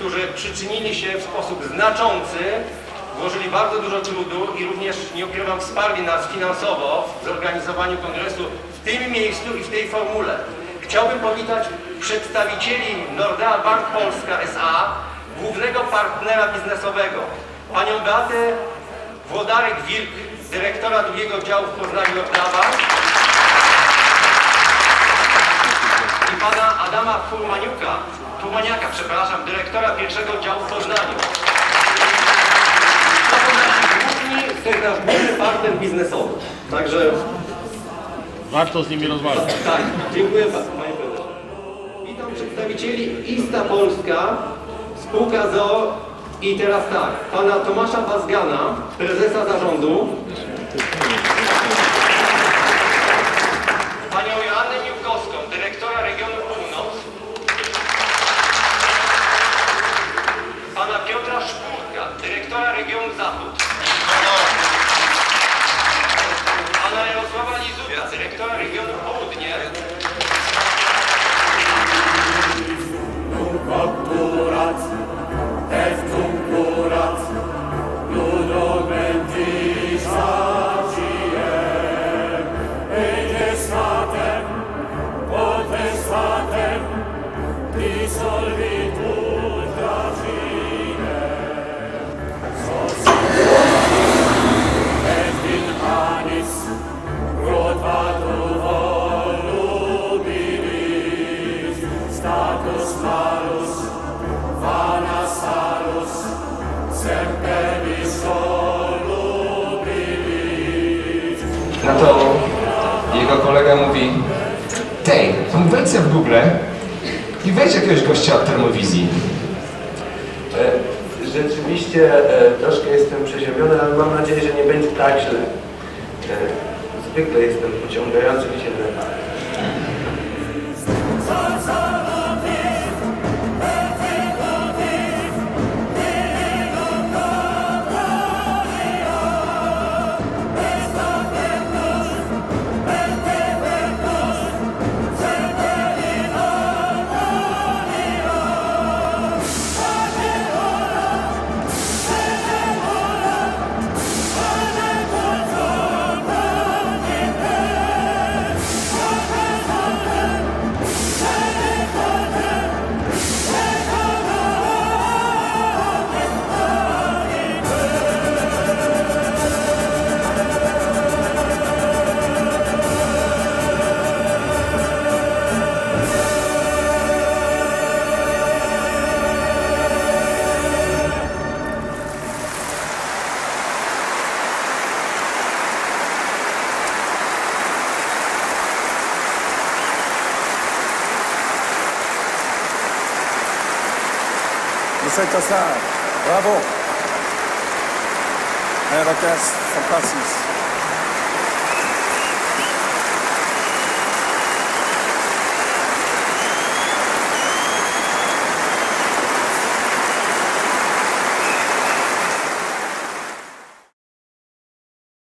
którzy przyczynili się w sposób znaczący, włożyli bardzo dużo trudu i również, nie ukrywam, wsparli nas finansowo w zorganizowaniu kongresu w tym miejscu i w tej formule. Chciałbym powitać przedstawicieli Nordea Bank Polska S.A., głównego partnera biznesowego, panią Beatę Włodarek-Wilk, dyrektora drugiego działu w Poznaniu Nordea i pana Adama Furmaniuka, Furmaniaka, przepraszam, dyrektora pierwszego działu w Poznaniu. To są nasi główni, to jest nasz główny partner biznesowy. Także Warto z nimi rozmawiać. tak, dziękuję bardzo, panie prezesie. Witam przedstawicieli Ista Polska, spółka ZOO i teraz tak, pana Tomasza Bazgana, prezesa zarządu, Na to jego kolega mówi Tej, to wejdź w Google i weź jakiegoś gościa od termowizji. E, Rzeczywiście e, troszkę jestem przeziębiony, ale mam nadzieję, że nie będzie tak źle. E, Zwykle jestem pociągający się nerwy. senza stare. Bravo. Era testa, fantastico.